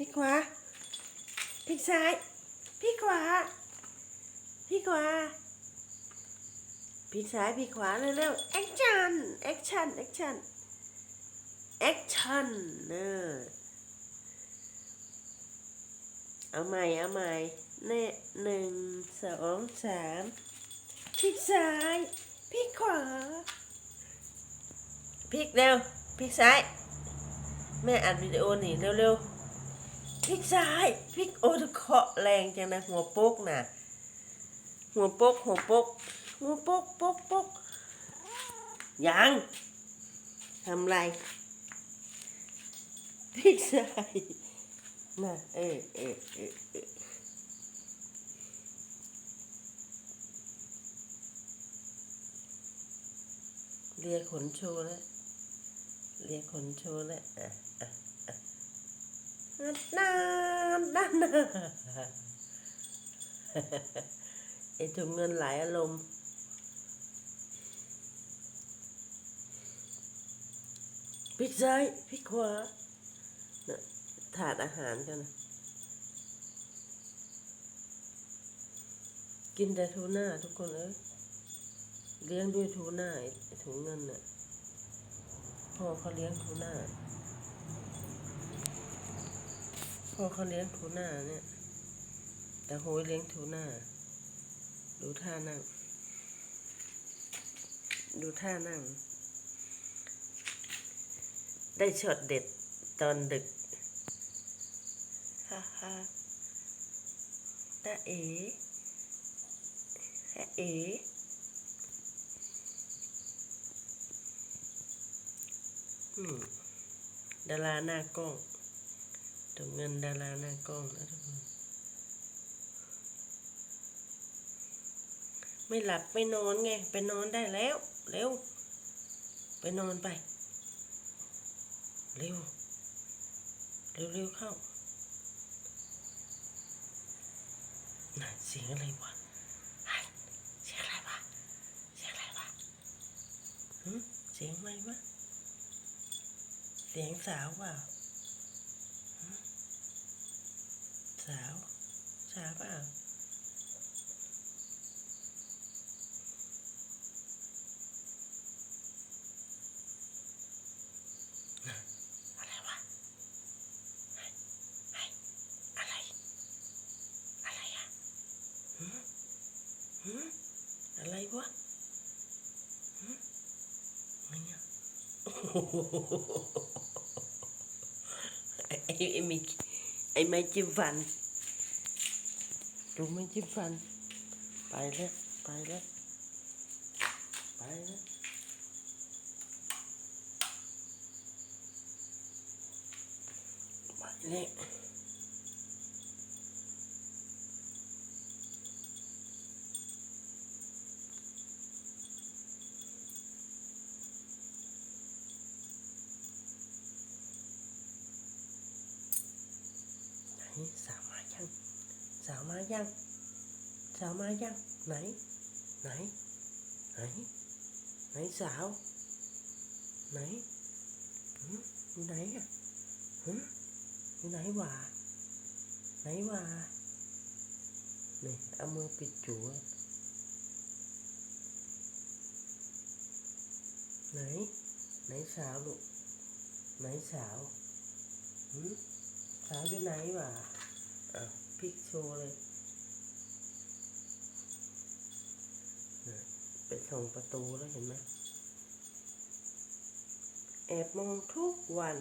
พลิกขวาพลิกซ้ายพลิกขวาพลิกขวาพลิกซ้ายพลิกขวาเร็วๆแอคชั่นแอคชั่นแอคชั่นแอคชั่นเนอเอาใหม่เอาใหม่เน่หนึ่งสองสามพลิกซ้ายพลิกขวาพลิกเร็วพลิกซ้าย แม่อัดวิดีโอหนีเร็วๆ ลิกซ้ายพลิกโอ้เคาะแรงจังนะหัวโป๊กน่ะหัวโป๊กหัวโป๊กหัวโป๊กโป๊กโป๊กยังทำไรพลิกซ้ายน่ะเออเออเออเออเรียกขนโชว์แล้วเรียกคนโชว์แล้วอะอะ น้ำน้ำน้ำไอถุงเงินหลายอารมณ์พลิกซ้ายพลิกขวานถาดอาหารกันนะกินแต่ทูน่าทุกคนเอ้ยเลี้ยงด้วยทูน่าถุงเงินน่ะพ่อเขาเลี้ยงทูน่า พ่อเขาเลี้ยงทูน่าเนี่ย แต่โฮยเลี้ยงทูน่า ดูท่านั่ง ดูท่านั่ง ได้ช็อตเด็ดตอนดึก ฮ่าฮ่าตาเอ๋ฮะเอ๋อืมดาราหน้ากล้อง ถุงเงินดาราหน้ากล้องนะทุกคนไม่หลับไม่นอนไง ไปนอนได้แล้ว เร็ว ไปนอนไป เร็ว เร็วเร็วเข้าน่ะเสียงอะไรวะเสียงอะไรวะ เสียงอะไรวะหึเสียงอะไรวะ เสียงสาวเป สาวสาวเปล่าน่ะอะ ไอะไรอะไรอะหืมหืมอะไรวะหืมอะไรเนี่ยโอ้โหไอ้ไอ้ไอ้มีไอ้ไม้จิ้มฟัน ดูไม้จิ้มฟัน ไปแล้วไปแล้วไปแล้วไปแล้ว ไหนสาวมายังสาวมายังสาวมายังไหนไหนไหนไหน สาวไหนหืมอยู่ไหนอะหืมอยู่ไหนวะไหนวะนี่เอามือปิดจูไว้ไหนไหนสาวลูกไหนสาวหืมสาวอยู่ไหนวะอะพลิกโชว์เลยน่ะไปส่งประตูแล้วเห็นไหมแอบมองทุกวัน